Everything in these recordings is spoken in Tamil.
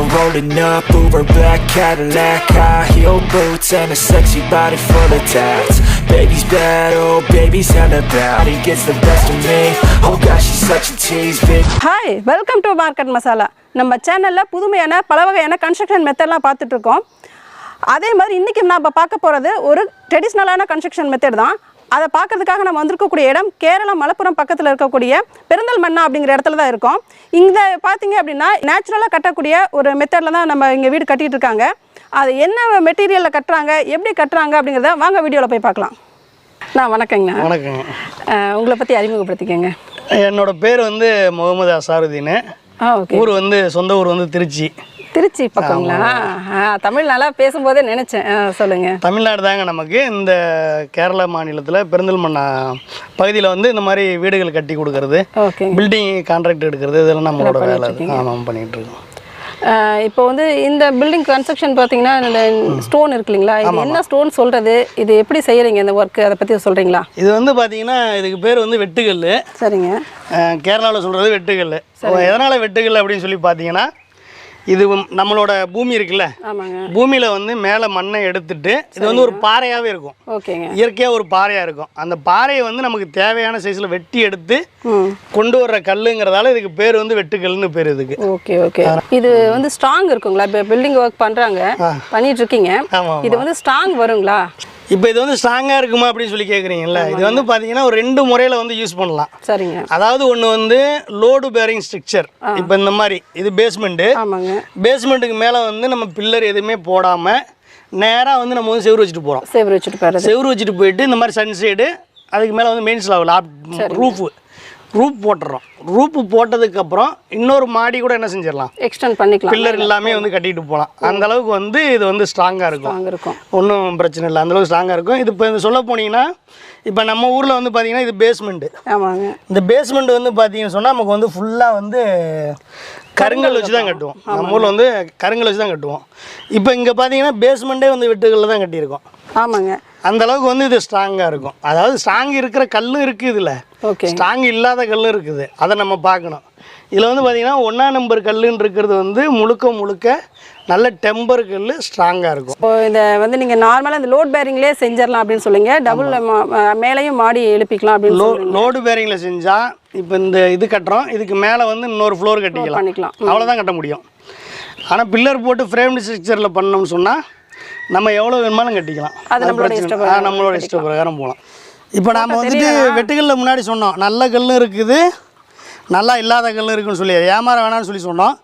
window rolling up Uber black Cadillac High heel boots and a sexy body full of tats Baby's bad, oh baby's hella bad He gets the best of me Oh gosh, she's such a tease bitch hi welcome to market masala நம்ம சேனலில் புதுமையான பல வகையான கன்ஸ்ட்ரக்ஷன் மெத்தட்லாம் பார்த்துட்ருக்கோம் அதே மாதிரி இன்றைக்கி நம்ம பார்க்க போகிறது ஒரு ட்ரெடிஷ்னலான கன்ஸ்ட்ரக்ஷன் மெத்தட் தான் அதை பார்க்கறதுக்காக நம்ம வந்திருக்கக்கூடிய இடம் கேரளா மலப்புரம் பக்கத்தில் இருக்கக்கூடிய பெருந்தல்மண்ணா அப்படிங்கிற இடத்துல தான் இருக்கோம். இங்கே பார்த்தீங்க அப்படின்னா நேச்சுரலாக கட்டக்கூடிய ஒரு மெத்தடில் தான் நம்ம இங்கே வீடு கட்டிகிட்டு இருக்காங்க. அது என்ன மெட்டீரியலில் கட்டுறாங்க எப்படி கட்டுறாங்க அப்படிங்கிறத வாங்க வீடியோவில் போய் பார்க்கலாம். நான் வணக்கங்கண்ணா. வணக்கங்க. உங்களை பற்றி அறிமுகப்படுத்திக்கங்க. என்னோட பேர் வந்து முகமது அசாருதீன். ஊர் வந்து சொந்த ஊர் வந்து திருச்சி. திருச்சி பக்கங்களா தமிழ் நல்லா பேசும்போதே நினைச்சேன். சொல்லுங்க. தமிழ்நாடு தாங்க நமக்கு. இந்த கேரளா மாநிலத்தில் பெருந்தல்மண்ணா பகுதியில் வந்து இந்த மாதிரி வீடுகள் கட்டி கொடுக்கறது ஓகே. பில்டிங் கான்ட்ராக்ட் எடுக்கிறது இதெல்லாம் நம்மளோட வேலை. ஆமாம் பண்ணிகிட்டு இருக்கோம். இப்போ வந்து இந்த பில்டிங் கன்ஸ்ட்ரக்ஷன் பார்த்தீங்கன்னா இந்த ஸ்டோன் இருக்கு இல்லைங்களா? இது என்ன ஸ்டோன் சொல்றது? இது எப்படி செய்யறீங்க இந்த ஒர்க் அதை பற்றி சொல்றீங்களா? இது வந்து பார்த்தீங்கன்னா இதுக்கு பேர் வந்து வெட்டுக்கல் சரிங்க. கேரளாவில் சொல்கிறது வெட்டுக்கல் எதனால் வெட்டுக்கல் அப்படின்னு சொல்லி பார்த்தீங்கன்னா இது நம்மளோட பூமி இருக்குல்ல? பூமியில் வந்து மேலே மண்ணை எடுத்துட்டு இது வந்து ஒரு பாறையாகவே இருக்கும். இயற்கையாக ஒரு பாறையாக இருக்கும். அந்த பாறையை வந்து நமக்கு தேவையான சைஸில் வெட்டி எடுத்து கொண்டு வர்ற கல்லுங்கிறதால இதுக்கு பேர் வந்து வெட்டுக்கல்னு பேர் இதுக்கு. Okay okay. இது வந்து ஸ்ட்ராங் இருக்குங்களா? இப்போ பில்டிங் ஒர்க் பண்றாங்க. பண்ணிட்டு இருக்கீங்க. இது வந்து ஸ்ட்ராங் வருங்களா? இப்போ இது வந்து ஸ்ட்ராங்காக இருக்குமா அப்படின்னு சொல்லி கேட்குறீங்கல்ல இது வந்து பார்த்தீங்கன்னா ஒரு ரெண்டு முறையில் வந்து யூஸ் பண்ணலாம். சரிங்க. அதாவது ஒன்று வந்து லோடு பேரிங் ஸ்ட்ரக்சர் இப்போ இந்த மாதிரி இது பேஸ்மெண்ட்டு பேஸ்மெண்ட்டுக்கு மேலே வந்து நம்ம பில்லர் எதுவுமே போடாமல் நேராக வந்து நம்ம வந்து செவுரு வச்சுட்டு போகிறோம் சேவர் வச்சுட்டு போகிறது செவுரு வச்சுட்டு போயிட்டு இந்த மாதிரி சன்சைடு அதுக்கு மேலே வந்து மெயின் ஸ்லாவில் ரூஃபு ரூப் போட்டுறோம். ரூப்பு போட்டதுக்கப்புறம் இன்னொரு மாடி கூட என்ன செஞ்சிடலாம்? எக்ஸ்டெண்ட் பண்ணிக்கலாம். பில்லர் எல்லாமே வந்து கட்டிட்டு போகலாம். அந்த அளவுக்கு வந்து இது வந்து ஸ்ட்ராங்காக இருக்கும். இருக்கும். ஒன்றும் பிரச்சனை இல்லை. அந்தளவுக்கு ஸ்ட்ராங்காக இருக்கும். இது இப்போ இந்த சொல்ல போனீங்கன்னா இப்போ நம்ம ஊரில் வந்து பார்த்தீங்கன்னா இது பேஸ்மெண்ட்டு ஆமாங்க. இந்த பேஸ்மெண்ட் வந்து பார்த்தீங்கன்னு சொன்னால் நமக்கு வந்து ஃபுல்லாக வந்து கருங்கல் வச்சு தான் கட்டுவோம். நம்ம ஊரில் வந்து கருங்கல் வச்சு தான் கட்டுவோம். இப்போ இங்கே பார்த்தீங்கன்னா பேஸ்மெண்ட்டே வந்து வெட்டுகளில் தான் கட்டியிருக்கோம். ஆமாங்க. அந்த அளவுக்கு வந்து இது ஸ்ட்ராங்காக இருக்கும். அதாவது ஸ்ட்ராங் இருக்கிற கல்லும் இருக்குது இதில் ஸ்ட்ராங் இல்லாத கல்லும் இருக்குது. அதை நம்ம பார்க்கணும். இதில் வந்து பார்த்திங்கன்னா ஒன்றா நம்பர் கல்லுன்னு இருக்கிறது வந்து முழுக்க முழுக்க நல்ல டெம்பர் கல் ஸ்ட்ராங்காக இருக்கும். இப்போ இதை வந்து நீங்கள் நார்மலாக இந்த லோட் பேரிங்லேயே செஞ்சிடலாம் அப்படின்னு சொல்லுங்க. டபுள் மேலேயும் மாடி எழுப்பிக்கலாம் அப்படின்னு லோ லோடு பேரிங்கில் செஞ்சால் இப்போ இந்த இது கட்டுறோம். இதுக்கு மேலே வந்து இன்னொரு ஃப்ளோர் கட்டிக்கலாம். பண்ணிக்கலாம். அவ்வளோதான் கட்ட முடியும். ஆனால் பில்லர் போட்டு ஃப்ரேம்டு ஸ்ட்ரக்சரில் பண்ணோம்னு சொன்னால் நம்ம எவ்வளோ வேணுமாலும் கட்டிக்கலாம். அது நம்மளோட இஷ்ட நம்மளோட இஷ்ட பிரகாரம் போகலாம் இப்போ நாம் வந்துட்டு வெட்டுக்கல்ல முன்னாடி சொன்னோம். நல்ல கல்லும் இருக்குது. நல்லா இல்லாத கல்லும் இருக்குன்னு சொல்லி ஏமாற வேணாம்னு சொல்லி சொன்னோம்.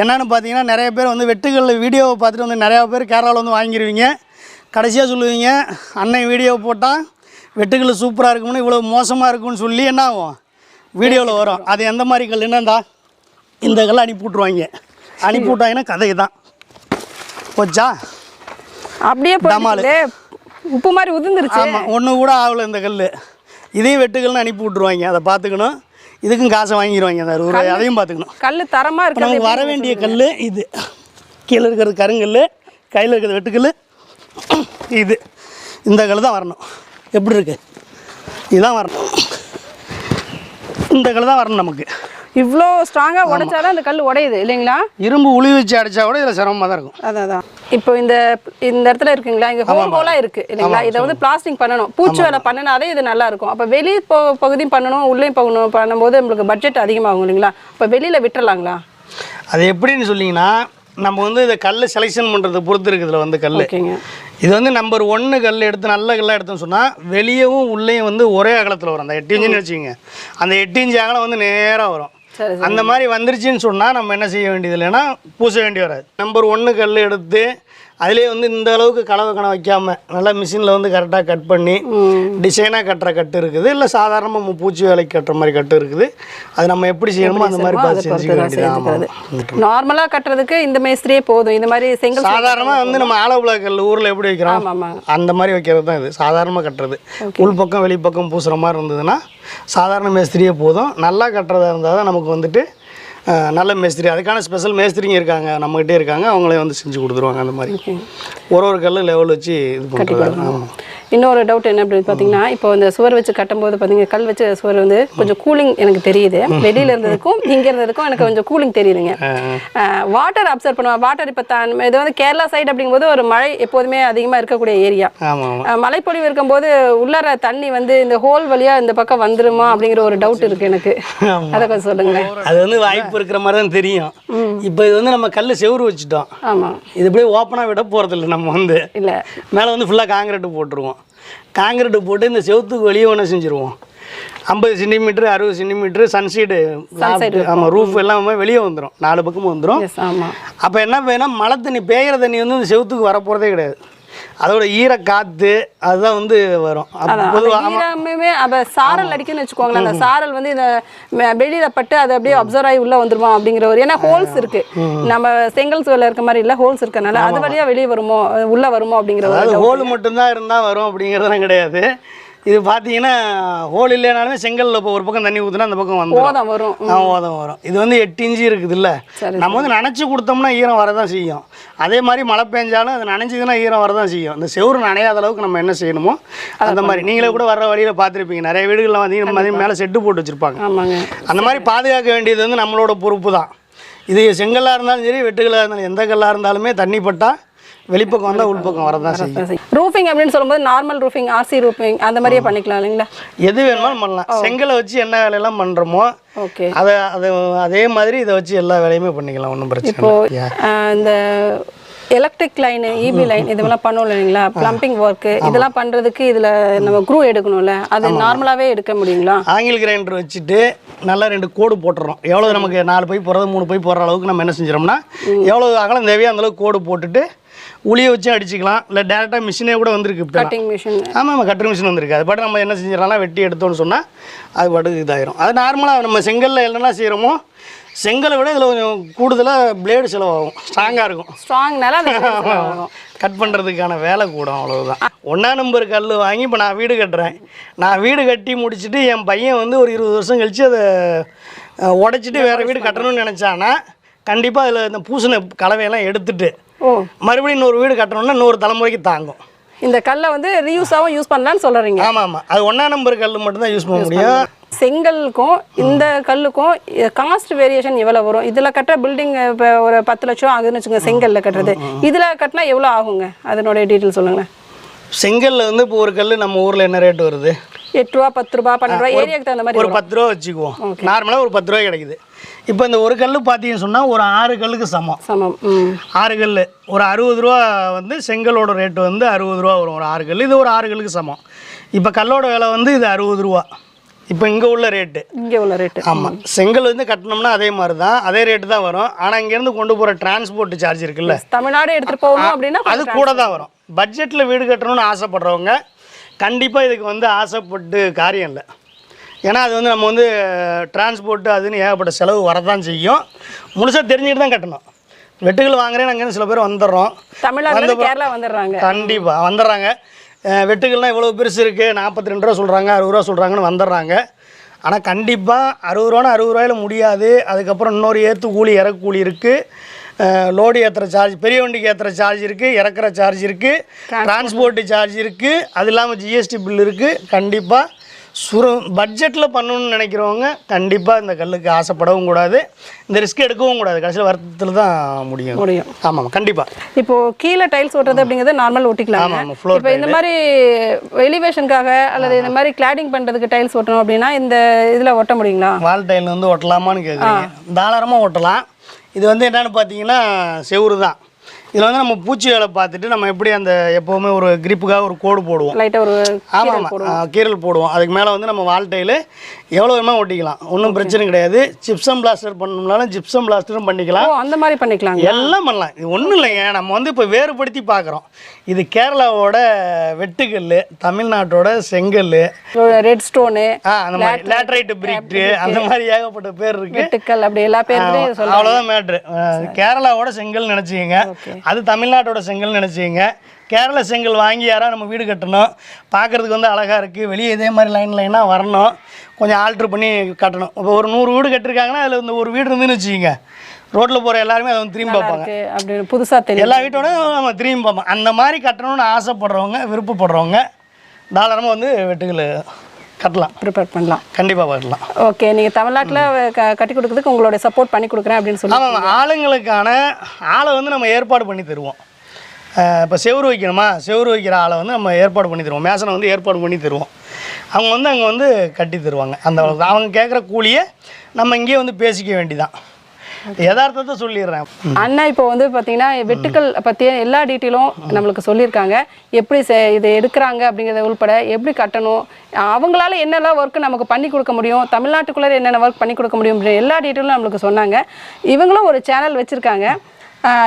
என்னன்னு பார்த்தீங்கன்னா நிறைய பேர் வந்து வெட்டுக்கல்ல வீடியோவை பார்த்துட்டு வந்து நிறையா பேர் கேரளாவில் வந்து வாங்கிடுவீங்க கடைசியாக சொல்லுவீங்க அண்ணன் வீடியோ போட்டால் வெட்டுக்கல் சூப்பராக இருக்கும்னு இவ்வளோ மோசமாக இருக்கும்னு சொல்லி என்ன ஆகும்? வீடியோவில் வரும். அது எந்த மாதிரி கல்? என்னண்டா? இந்த கல்லை அனுப்பி விட்ருவாங்க அனுப்பி விட்டாங்கன்னா கதை தான் போச்சா? அப்படியே உப்பு மாதிரி உதிர்ந்துருச்சு. ஆமாம் ஒன்று கூட ஆகல இந்த கல் இதையும் வெட்டுக்கல்னு அனுப்பி விட்ருவாங்க அதை பார்த்துக்கணும். இதுக்கும் காசை வாங்கிடுவாங்க அந்த அறுபது ரூபாய் அதையும் பார்த்துக்கணும். கல் தரமா இப்போ இருக்கு நமக்கு வர வேண்டிய கல் இது. கீழே இருக்கிறது கருங்கல் கையில் இருக்கிறது வெட்டுக்கல் இது. இந்த கல் தான் வரணும். எப்படி இருக்கு? இதுதான் வரணும். இந்த கல் தான் வரணும் நமக்கு. இவ்வளோ ஸ்ட்ராங்கா உடைச்சாதான் அந்த கல் உடையுது இல்லைங்களா? இரும்பு உளி வச்சு அடிச்சா கூட இதில் சிரமமாக தான் இருக்கும். அதான் இப்போ இந்த இந்த இடத்துல இருக்குங்களா? இங்க ஹோல் ஹோலா இருக்கு இல்லைங்களா? இதை வந்து பிளாஸ்டிங் பண்ணணும். பூச்சி வேலை பண்ணினாலே இது நல்லா இருக்கும். அப்போ வெளி பகுதியும் பண்ணணும் உள்ளேயும் போகணும் பண்ணும்போது நம்மளுக்கு பட்ஜெட் அதிகமாகும் இல்லைங்களா? இப்போ வெளியில விட்டுறலாங்களா? அது எப்படின்னு சொன்னீங்கன்னா நம்ம வந்து இந்த கல் செலெக்ஷன் பண்ணுறதை பொறுத்து இருக்குது இதில் வந்து கல் இது வந்து நம்பர் ஒன்று கல் எடுத்து நல்ல கல்லாக எடுத்தோம்னு சொன்னால் வெளியவும் உள்ளேயும் வந்து ஒரே அகலத்தில் வரும். அந்த எட்டு இன்ச்சுன்னு வச்சுக்கோங்க. அந்த எட்டு இன்ச்சு அகலம் வந்து நேராக வரும். அந்த மாதிரி வந்துருச்சுன்னு சொன்னால் நம்ம என்ன செய்ய வேண்டியது இல்லைன்னா பூச வேண்டி வராது. நம்பர் ஒன்று கல் எடுத்து அதிலே வந்து இந்த அளவுக்கு கலவை கணை வைக்காம நல்லா மிஷினில் வந்து கரெக்டாக கட் பண்ணி டிசைனாக கட்டுற கட்டு இருக்குது. இல்லை சாதாரணமாக பூச்சி வேலைக்கு கட்டுற மாதிரி கட்டு இருக்குது. அது நம்ம எப்படி செய்யணுமோ அந்த மாதிரி பார்த்து செஞ்சுக்க வேண்டியது. ஆமாம் நார்மலா கட்டுறதுக்கு இந்த மேஸ்திரியே போதும். இந்த மாதிரி செங்கல் சாதாரணமாக வந்து நம்ம ஆலோபுலா கல் ஊரில் எப்படி வைக்கிறோம்? அந்த மாதிரி வைக்கிறது தான் இது. சாதாரணமாக கட்டுறது. உள் பக்கம் வெளிப்பக்கம் பூசுகிற மாதிரி இருந்ததுன்னா சாதாரண மேஸ்திரியே போதும். நல்லா கட்டுறதா இருந்தால் தான் நமக்கு வந்துட்டு நல்ல மேஸ்திரி. அதுக்கான ஸ்பெஷல் மேஸ்திரிங்க இருக்காங்க. நம்மகிட்டே இருக்காங்க. அவங்களே வந்து செஞ்சு கொடுத்துருவாங்க அந்த மாதிரி. ஒரு ஒரு கல் லெவல் வச்சு இது பண்ணுறாங்க ஆமாம் இன்னொரு டவுட் என்ன அப்படின்னு பார்த்தீங்கன்னா இப்போ இந்த சுவர் வச்சு கட்டும்போது பார்த்தீங்கன்னா கல் வச்சு சுவர் வந்து கொஞ்சம் கூலிங் எனக்கு தெரியுது. வெளியில இருந்ததுக்கும் இங்க இருந்ததுக்கும் எனக்கு கொஞ்சம் கூலிங் தெரியுதுங்க. வாட்டர் அப்சர்வ் பண்ணுவேன் வாட்டர் இப்போ தான் இது வந்து கேரளா சைடு அப்படிங்கும்போது ஒரு மழை எப்போதுமே அதிகமாக இருக்கக்கூடிய ஏரியா ஆமாம் ஆமாம் மழைப்பொழிவு இருக்கும்போது உள்ளார தண்ணி வந்து இந்த ஹோல் வழியா இந்த பக்கம் வந்துருமா அப்படிங்கிற ஒரு டவுட் இருக்கு எனக்கு. அதை கொஞ்சம் சொல்லுங்க அது வந்து வாய்ப்பு இருக்கிற மாதிரி தான் தெரியும். இப்போ இது வந்து நம்ம கல் செவுரு வச்சுட்டோம். ஆமா. இது இப்படியே ஓப்பனாக விட போகிறதில்ல நம்ம வந்து. இல்ல. மேலே வந்து ஃபுல்லாக காங்கிரீட்டு போட்டுருவோம். காங்கிரீட்டு போட்டு இந்த செவுத்துக்கு வெளியே ஒன்று செஞ்சுருவோம். ஐம்பது சென்டிமீட்ரு அறுபது சென்டிமீட்ரு சன்சைடு ஆமாம் ரூஃப் எல்லாமே வெளியே வந்துடும் நாலு பக்கமும் வந்துடும் அப்போ என்ன வேணும் மழை தண்ணி பெய்கிற தண்ணி வந்து இந்த செவுத்துக்கு வரப்போகிறதே கிடையாது. அதோட ஈர காற்று அதுதான் வந்து வரும். ஈரமே அப்ப சாரல் அடிக்குன்னு வச்சுக்கோங்களேன். அந்த சாரல் வந்து இந்த வெளியில பட்டு அது அப்படியே அப்சர்வ் ஆகி உள்ள வந்துருமா அப்படிங்கிற ஒரு ஏன்னா ஹோல்ஸ் இருக்கு. நம்ம செங்கல் சுவர்ல இருக்க மாதிரி இல்ல ஹோல்ஸ் இருக்கனால அது வழியா வெளியே வருமோ உள்ள வருமோ அப்படிங்கிற ஹோல் மட்டும்தான் இருந்தால் வரும் அப்படிங்கிறதெல்லாம் கிடையாது. இது பார்த்தீங்கன்னா ஹோல் இல்லைனாலுமே செங்கல்ல இப்போ ஒரு பக்கம் தண்ணி ஊற்றுனா அந்த பக்கம் வந்துடும் ஓதம் வரும். ஆ ஓதம் வரும். இது வந்து எட்டு இன்ச்சு இருக்குதுல்ல? சரி, நம்ம வந்து நனைச்சி கொடுத்தோம்னா ஈரம் வரதான் செய்யும். அதே மாதிரி மழை பெஞ்சாலும் அது நனைஞ்சதுன்னா ஈரம் வரதான் செய்யும். இந்த செவுறு நனையாத அளவுக்கு நம்ம என்ன செய்யணுமோ அந்த மாதிரி. நீங்களே கூட வர்ற வழியில் பார்த்துருப்பீங்க. நிறைய வீடுகளில் வந்து மேலே செட்டு போட்டு வச்சுருப்பாங்க. அந்த மாதிரி பாதுகாக்க வேண்டியது வந்து நம்மளோட பொறுப்பு தான். இது செங்கல்லாக இருந்தாலும் சரி வெட்டுக்கல்லாக இருந்தாலும் எந்த கல்லாக இருந்தாலுமே தண்ணி பட்டா வெளிப்பக்கம் வந்தால் உள்பக்கம் வரதான் செய்யும். ரூஃபிங் அப்படின்னு சொல்லும்போது நார்மல் ரூஃபிங் ஆர்சி ரூஃபிங் அந்த மாதிரியே பண்ணிக்கலாம் இல்லைங்களா? எது வேணுமாலும் பண்ணலாம். செங்கலை வச்சு என்ன வேலையெல்லாம் பண்ணுறோமோ ஓகே. அதை அதை அதே மாதிரி இதை வச்சு எல்லா வேலையுமே பண்ணிக்கலாம். ஒன்றும் பிரச்சனை இந்த எலக்ட்ரிக் லைன் இபி லைன் இதெல்லாம் பண்ணுவோம் இல்லைங்களா? ப்ளம்பிங் ஒர்க்கு இதெல்லாம் பண்றதுக்கு இதுல நம்ம க்ரூ எடுக்கணும்ல? அது நார்மலாவே எடுக்க முடியுங்களா? ஆங்கில் கிரைண்டர் வச்சுட்டு நல்லா ரெண்டு கோடு போட்டுறோம். எவ்வளோ நமக்கு நாலு பை போடுறது மூணு பை போடுற அளவுக்கு நம்ம என்ன செஞ்சிடோம்னா எவ்வளோ அகலம் தேவையோ அந்த அளவுக்கு கோடு போட்டுட்டு உளியை வச்சு அடிச்சுக்கலாம். இல்லை டேரெக்டாக மிஷினே கூட வந்திருக்கு இப்போ கட்டிங் மிஷின் ஆமாம் ஆமாம் கட்டர் மிஷின் வந்திருக்கு. அது பாட்டு நம்ம என்ன செஞ்சிடலாம் வெட்டி எடுத்தோம்னு சொன்னால் அது பாட்டுக்கு இதாயிரும். அது நார்மலாக நம்ம செங்கல்ல என்னெல்லாம் செய்கிறோமோ செங்கலை விட இதில் கொஞ்சம் கூடுதலாக பிளேடு செலவாகும். ஸ்ட்ராங்காக இருக்கும். ஸ்ட்ராங்னால. கட் பண்ணுறதுக்கான வேலை கூடும் அவ்வளவுதான். ஒன்றா நம்பர் கல் வாங்கி இப்போ நான் வீடு கட்டுறேன். நான் வீடு கட்டி முடிச்சுட்டு என் பையன் வந்து ஒரு இருபது வருஷம் கழித்து அதை உடைச்சிட்டு வேறு வீடு கட்டணும்னு நினச்சானா கண்டிப்பாக அதில் இந்த பூசின கலவையெல்லாம் எடுத்துட்டு மறுபடியும் இன்னொரு வீடு கட்டணும்னா இன்னொரு தலைமுறைக்கு தாங்கும். இந்த கல்லை வந்து ரீயூஸாகவும் யூஸ் பண்ணலாம்னு சொல்றீங்க. ஆமாம் ஆமாம் அது ஒன்றா நம்பர் கல் மட்டும்தான் யூஸ் பண்ண முடியும். செங்கலுக்கும் இந்த கல்லுக்கும் காஸ்ட் வேரியேஷன் எவ்வளவு வரும்? இதுல கட்டுற பில்டிங் இப்போ ஒரு பத்து லட்சம் ஆகுதுன்னு வச்சுங்க செங்கல்ல கட்டுறது. இதுல கட்டினா எவ்வளவு ஆகுங்க? அதனுடைய டீட்டெயில் சொல்லுங்களேன். செங்கல்ல வந்து இப்போ ஒரு கல் நம்ம ஊரில் என்ன ரேட் வருது? எட்டு ரூபா பத்து ரூபா பன்னெண்டு ரூபா ஏரியாவுக்கு தகுந்த மாதிரி ஒரு பத்து ரூபா வச்சுக்குவோம். நார்மலாக ஒரு பத்து ரூபா கிடைக்குது. இப்போ இந்த ஒரு கல் பார்த்தீங்கன்னு சொன்னால் ஒரு ஆறு கல்லுக்கு சமம். சமம் ம். ஆறு கல் ஒரு அறுபது ரூபா வந்து செங்கலோட ரேட்டு வந்து அறுபது ரூபா வரும். ஒரு ஆறு கல் இது ஒரு ஆறு கல்லுக்கு சமம். இப்போ கல்லோட விலை வந்து இது அறுபது ரூபா. இப்போ இங்கே உள்ள ரேட்டு இங்க உள்ள ரேட்டு ஆமாம் செங்கல் வந்து கட்டினோம்னா அதே மாதிரி தான் அதே ரேட்டு தான் வரும். ஆனால் இங்கேருந்து கொண்டு போகிற டிரான்ஸ்போர்ட் சார்ஜ் இருக்குல்ல. தமிழ்நாடு எடுத்துட்டு போகணும் அப்படின்னா அது கூட தான் வரும். பட்ஜெட்டில் வீடு கட்டணும்னு ஆசைப்படுறவங்க கண்டிப்பாக இதுக்கு வந்து ஆசைப்பட்டு காரியம் இல்லை. ஏன்னா அது வந்து நம்ம வந்து டிரான்ஸ்போர்ட்டு அதுன்னு ஏகப்பட்ட செலவு வரதான் செய்யும். முழுசாக தெரிஞ்சுட்டு தான் கட்டணும். வெட்டுகள் வாங்குறேன் நாங்கள் சில பேர் வந்துடுறோம். கேரளா வந்துடுறாங்க. கண்டிப்பாக வந்துடுறாங்க. வெட்டுகள்லாம் இவ்வளோ பெருசு இருக்குது நாற்பத்தி ரெண்டு ரூபா சொல்கிறாங்க அறுபது ரூபா சொல்கிறாங்கன்னு வந்துடுறாங்க. ஆனால் கண்டிப்பாக அறுபது ரூபான்னு அறுபது ரூபாயில முடியாது. அதுக்கப்புறம் இன்னொரு ஏற்று கூலி இறக்கு கூலி இருக்குது லோடு ஏற்றுற சார்ஜ் பெரிய வண்டிக்கு ஏற்றுற சார்ஜ் இருக்குது இறக்குற சார்ஜ் இருக்குது டிரான்ஸ்போர்ட் சார்ஜ் இருக்குது அது இல்லாமல் ஜிஎஸ்டி பில் இருக்குது கண்டிப்பாக சுரு பட்ஜெட்டில் பண்ணணும்னு நினைக்கிறவங்க கண்டிப்பாக இந்த கல்லுக்கு ஆசைப்படவும் கூடாது. இந்த ரிஸ்க் எடுக்கவும் கூடாது. கடைசியில் வருத்தத்தில் தான் முடியும். முடியும். ஆமாம் கண்டிப்பாக இப்போ கீழே டைல்ஸ் ஓட்டுறது அப்படிங்கிறது நார்மல் floor இப்போ இந்த மாதிரி எலிவேஷனுக்காக அல்லது இந்த மாதிரி கிளாடிங் பண்றதுக்கு டைல்ஸ் ஓட்டணும் அப்படின்னா இந்த இதுல ஒட்ட முடியுங்களா? வால் டைல் வந்து ஒட்டலாமான்னு கேட்குறீங்க தாராளமாக ஒட்டலாம் இது வந்து என்னென்னு பார்த்தீங்கன்னா செவுரு தான். இதில் வந்து நம்ம பூச்சி வேலை பார்த்துட்டு நம்ம எப்படி அந்த எப்போவுமே ஒரு கிரிப்புக்காக ஒரு கோடு போடுவோம். லைட்டா ஒரு ஆமாம் ஆமாம் கீரல் போடுவோம். அதுக்கு மேலே வந்து நம்ம வால் டைலு எவ்வளோ வேணுமா ஒட்டிக்கலாம். ஒன்றும் பிரச்சனை கிடையாது. ஜிப்சம் பிளாஸ்டர் பண்ணணும்னாலும் ஜிப்சம் பிளாஸ்டரும் பண்ணிக்கலாம். அந்த மாதிரி பண்ணிக்கலாங்க எல்லாம் பண்ணலாம். இது ஒன்றும் இல்லைங்க. நம்ம வந்து இப்போ வேறுபடுத்தி பார்க்குறோம். இது கேரளாவோட வெட்டுக்கல் தமிழ்நாட்டோட செங்கல் ரெட் ஸ்டோனு ஆ அந்த மாதிரி லேட்ரைட்டு பிரிக்ட்டு அந்த மாதிரி ஏகப்பட்ட பேர் இருக்குது வெட்டுக்கல் அப்படி எல்லா பேருமே அவ்வளோதான் மேட்ரு கேரளாவோட செங்கல் நினச்சிக்கங்க. அது தமிழ்நாட்டோட செங்கல் நினச்சிக்கங்க. கேரளா செங்கல் வாங்கி யாராவது நம்ம வீடு கட்டணும். பார்க்குறதுக்கு வந்து அழகாக இருக்குது வெளியே இதே மாதிரி லைன் லைனாக வரணும் கொஞ்சம் ஆல்ட்ரு பண்ணி கட்டணும். இப்போ ஒரு நூறு வீடு கட்டிருக்காங்கன்னா அதில் இந்த ஒரு வீடு இருந்துன்னு வச்சுக்கோங்க. ரோட்டில் போகிற எல்லாருமே அதை வந்து திரும்பி பார்ப்பாங்க. இருக்கு. அப்படின்னு புதுசா தெரியும் எல்லா வீட்டோட நம்ம திரும்பி பார்ப்போம். அந்த மாதிரி கட்டணும்னு ஆசைப்படுறவங்க விருப்பப்படுறவங்க தாராளமாக வந்து வெட்டுகள் கட்டலாம். ப்ரிப்பேர் பண்ணலாம். கண்டிப்பாக கட்டலாம் ஓகே நீங்கள் தமிழ்நாட்டில் க கட்டி கொடுக்கறதுக்கு உங்களுடைய சப்போர்ட் பண்ணி கொடுக்குறேன் அப்படின்னு சொல்லி ஆமாம் ஆளுங்களுக்கான ஆளை வந்து நம்ம ஏற்பாடு பண்ணி தருவோம். இப்போ செவுரு வைக்கணுமா? செவுரு வைக்கிற ஆளை வந்து நம்ம ஏற்பாடு பண்ணி தருவோம். மேசனை வந்து ஏற்பாடு பண்ணி தருவோம். அவங்க வந்து அங்கே வந்து கட்டி தருவாங்க. அந்த. அவங்க கேட்குற கூலியை நம்ம இங்கேயே வந்து பேசிக்க வேண்டிதான். யதார்த்தத்தை சொல்லிடுறேன். அண்ணா இப்போ வந்து பார்த்தீங்கன்னா வெட்டுக்கள் பற்றிய எல்லா டீட்டெயிலும் நம்மளுக்கு சொல்லியிருக்காங்க. எப்படி இதை எடுக்கிறாங்க அப்படிங்கிறத உள்பட எப்படி கட்டணும் அவங்களால என்னெல்லாம் ஒர்க் நமக்கு பண்ணி கொடுக்க முடியும் தமிழ்நாட்டுக்குள்ளே என்னென்ன ஒர்க் பண்ணி கொடுக்க முடியும் அப்படின்ற எல்லா டீட்டெயிலும் நம்மளுக்கு சொன்னாங்க. இவங்களும் ஒரு சேனல் வச்சுருக்காங்க.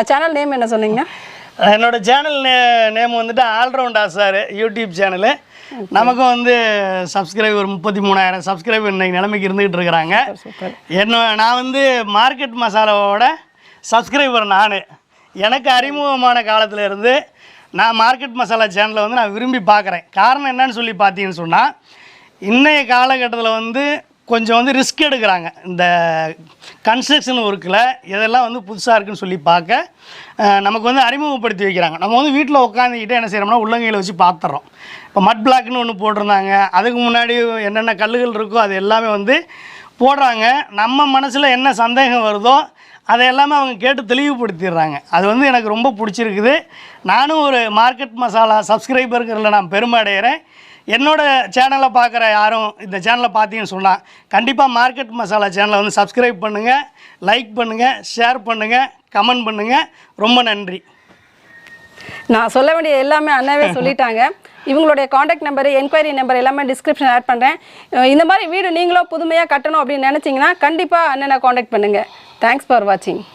சேனல் நேம் என்ன சொன்னீங்க என்னோட சேனல் நே நேம் வந்துட்டு ஆல்ரவுண்டா சார் யூடியூப் சேனலு நமக்கும் வந்து சப்ஸ்கிரைபர் முப்பத்தி மூணாயிரம் சப்ஸ்கிரைபர் இன்னைக்கு நிலைமைக்கு இருந்துகிட்டு இருக்கிறாங்க. என்ன நான் வந்து மார்க்கெட் மசாலாவோட சப்ஸ்கிரைபர் நான். எனக்கு அறிமுகமான காலத்துல இருந்து நான் மார்க்கெட் மசாலா சேனலை வந்து நான் விரும்பி பார்க்குறேன். காரணம் என்னன்னு சொல்லி பார்த்தீங்கன்னு சொன்னால் இன்றைய காலகட்டத்தில் வந்து கொஞ்சம் வந்து ரிஸ்க் எடுக்கிறாங்க. இந்த கன்ஸ்ட்ரக்ஷன் ஒர்க்கில் இதெல்லாம் வந்து புதுசாக இருக்குன்னு சொல்லி பார்க்க நமக்கு வந்து அறிமுகப்படுத்தி வைக்கிறாங்க. நம்ம வந்து வீட்டில் உட்காந்துக்கிட்டு என்ன செய்கிறோம்னா உள்ளங்கையில் வச்சு பார்த்துறோம் இப்போ மட் பிளாக்னு ஒன்று போட்டிருந்தாங்க. அதுக்கு முன்னாடி என்னென்ன கல்லுகள் இருக்கோ அது எல்லாமே வந்து போடுறாங்க. நம்ம மனசில் என்ன சந்தேகம் வருதோ அதை எல்லாமே அவங்க கேட்டு தெளிவுபடுத்திடுறாங்க. அது வந்து எனக்கு ரொம்ப பிடிச்சிருக்குது. நானும் ஒரு மார்க்கெட் மசாலா சப்ஸ்கிரைபருங்கிறதுல நான் பெருமை அடைகிறேன் என்னோட சேனலை பார்க்குற யாரும் இந்த சேனலை பார்த்தீங்கன்னு சொன்னால் கண்டிப்பாக மார்க்கெட் மசாலா சேனலை வந்து சப்ஸ்கிரைப் பண்ணுங்கள் லைக் பண்ணுங்கள் ஷேர் பண்ணுங்கள் கமெண்ட் பண்ணுங்கள் ரொம்ப நன்றி. நான் சொல்ல வேண்டிய எல்லாமே அண்ணாவே சொல்லிட்டாங்க. இவங்களுடைய காண்டாக்ட் நம்பர் என்கொயரி நம்பர் எல்லாமே டிஸ்கிரிப்ஷன் ஆட் பண்ணுறேன் இந்த மாதிரி வீடு நீங்களும் புதுமையாக கட்டணும் அப்படின்னு நினச்சிங்கன்னா கண்டிப்பாக அண்ணனை காண்டாக்ட் பண்ணுங்கள் தேங்க்ஸ் ஃபார் வாட்சிங்